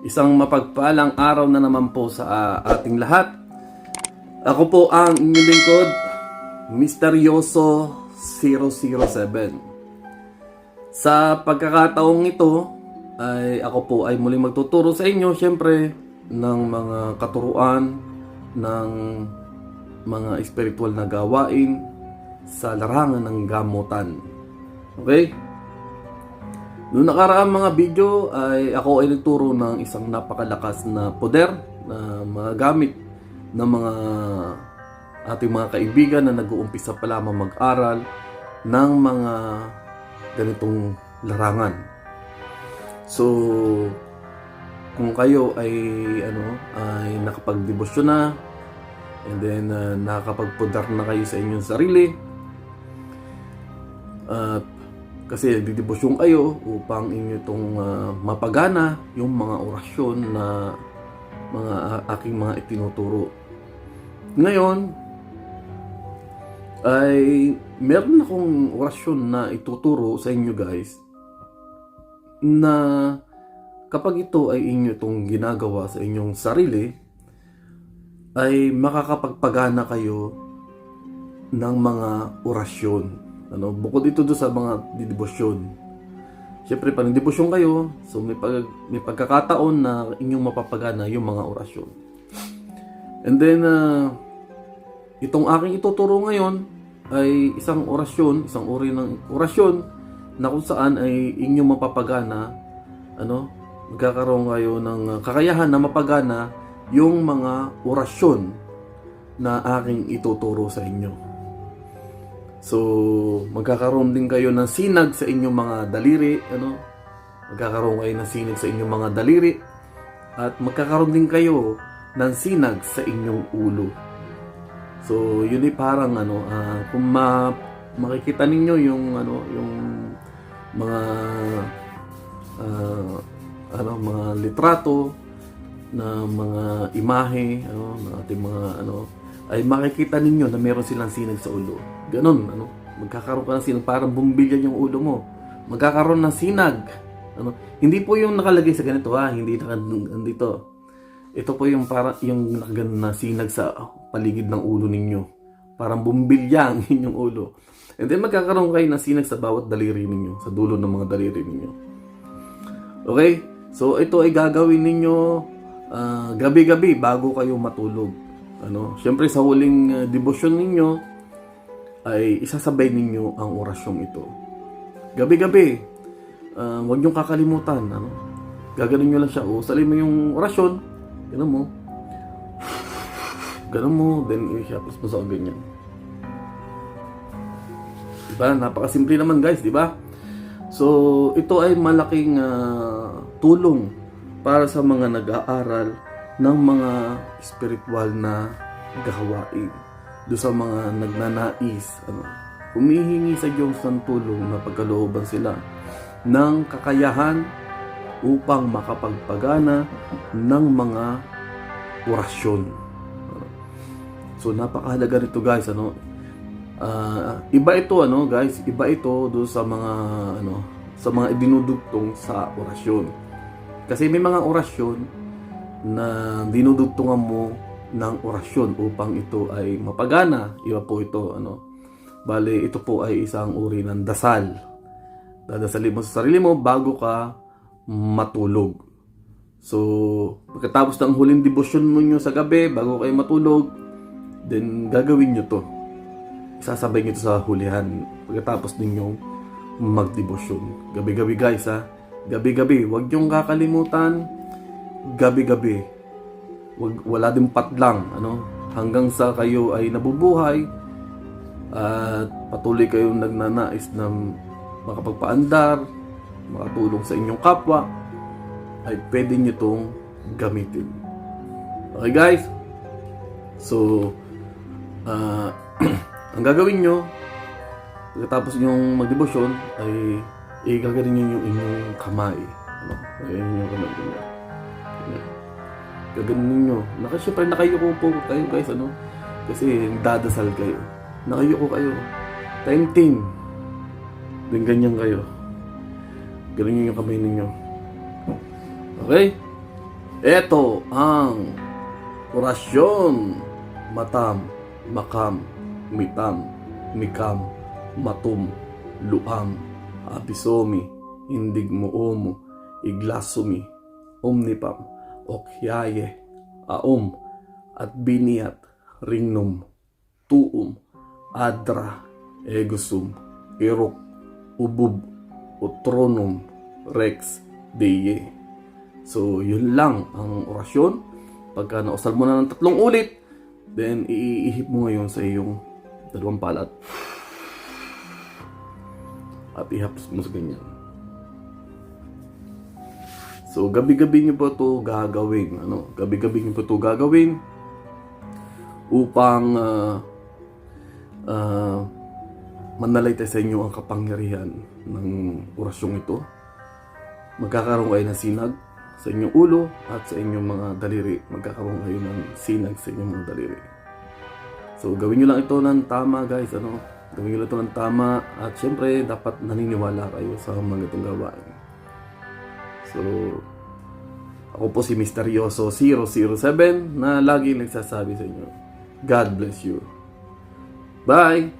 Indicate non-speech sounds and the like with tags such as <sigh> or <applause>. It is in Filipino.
Isang mapagpalang araw na naman po sa ah, ating lahat. Ako po ang inyong lingkod, Misteryoso 007. Sa pagkakataong ito, ay ako po ay muling magtuturo sa inyo, syempre, ng mga katuruan, ng mga espiritual na gawain sa larangan ng gamutan. Okay? Noong nakaraang mga video ay ako ay nagturo ng isang napakalakas na poder na magagamit ng mga ating mga kaibigan na nag-uumpisa pa lamang mag-aral ng mga ganitong larangan. So, kung kayo ay ano ay nakapagdebosyon na and then uh, nakakapagpudar na kayo sa inyong sarili at kasi didebosyon kayo upang inyo itong ah, mapagana yung mga orasyon na mga a- aking mga itinuturo. Ngayon, ay meron akong orasyon na ituturo sa inyo guys na kapag ito ay inyo itong ginagawa sa inyong sarili ay makakapagpagana kayo ng mga orasyon. Ano, bukod ito do sa mga didebosyon. Siyempre, pag nagdebosyon kayo, so may, pag, may pagkakataon na inyong mapapagana yung mga orasyon. And then, ah, itong aking ituturo ngayon ay isang orasyon, isang uri ng orasyon na kung saan ay inyong mapapagana, ano, magkakaroon kayo ng ah, kakayahan na mapagana yung mga orasyon na aking ituturo sa inyo. So, magkakaroon din kayo ng sinag sa inyong mga daliri, ano? Magkakaroon kayo ng sinag sa inyong mga daliri at magkakaroon din kayo ng sinag sa inyong ulo. So, yun ay parang ano, ah, kung ma makikita ninyo yung ano, yung mga ah, ano, mga litrato na mga imahe, ano, ng ating mga ano, ay makikita ninyo na meron silang sinag sa ulo. Ganon, ano, magkakaroon ka ng sinag, parang bumbilyan yung ulo mo. Magkakaroon ng sinag. Ano, hindi po yung nakalagay sa ganito ha, hindi naka, nandito. Ito po yung para yung na sinag sa paligid ng ulo ninyo. Parang bumbilya ang <laughs> inyong ulo. And then magkakaroon kayo ng sinag sa bawat daliri ninyo, sa dulo ng mga daliri ninyo. Okay? So ito ay gagawin ninyo ah, gabi-gabi bago kayo matulog. Ano, syempre sa huling uh, devotion ninyo ay isasabay ninyo ang orasyong ito. Gabi-gabi, ah, huwag niyong kakalimutan. Ano? Gaganon nyo lang siya. O, salin mo yung orasyon. Ganun mo. Ganun mo. Then, i-hapos mo sa ganyan. Diba? Napakasimple naman guys, di ba? So, ito ay malaking ah, tulong para sa mga nag-aaral ng mga spiritual na gawain. Do sa mga nagnanais, ano, humihingi sa Diyos ng tulong na pagkalooban sila ng kakayahan upang makapagpagana ng mga orasyon. So napakahalaga nito guys ano. Ah, iba ito ano guys, iba ito do sa mga ano sa mga dinudugtong sa orasyon. Kasi may mga orasyon na dinudugtungan mo ng orasyon upang ito ay mapagana. Iba po ito ano. Bale, ito po ay isang uri ng dasal. Dadasalin mo sa sarili mo bago ka matulog. So, pagkatapos ng huling devotion mo nyo sa gabi, bago kayo matulog, then gagawin nyo to. Isasabay nyo to sa hulihan pagkatapos ninyong magdebosyon. Gabi-gabi guys ha. Gabi-gabi. Huwag nyong kakalimutan. Gabi-gabi. Wala din patlang. Ano? Hanggang sa kayo ay nabubuhay at patuloy kayong nagnanais na makapagpaandar, makatulong sa inyong kapwa, ay pwede nyo itong gamitin. Okay guys? So, ah, <clears throat> ang gagawin nyo, pagkatapos nyong magdebosyon, ay igagaling nyo yung inyong kamay. Ano? Ayan yung kamay. Ganyan. Gaganin ninyo. Naka, syempre, nakayuko po kayo guys, ano? Kasi dadasal kayo. Nakayuko kayo. Time team. Then ganyan kayo. Ganun yung kamay ninyo. Okay? Ito ang orasyon matam, makam, mitam, mikam, matum, luam, abisomi, indig mo omo, iglasumi, omnipam, okyaye, aom, at biniat, ringnum, tuum, adra, egusum, irok, ubub, utronum, rex, deye. So, yun lang ang orasyon. Pagka nausal mo na ng tatlong ulit, then iihip mo ngayon sa iyong dalawang palat. At ihapos mo sa ganyan. So, gabi-gabi niyo po ito gagawin. Ano? Gabi-gabi niyo po ito gagawin upang ah, ah, manalay sa inyo ang kapangyarihan ng orasyong ito. Magkakaroon kayo ng sinag sa inyong ulo at sa inyong mga daliri. Magkakaroon kayo ng sinag sa inyong mga daliri. So, gawin nyo lang ito ng tama, guys. Ano? Gawin nyo lang ito ng tama. At syempre, dapat naniniwala kayo sa mga itong gawain. So, ako po si Misteryoso 007 na lagi nagsasabi sa inyo, God bless you. Bye!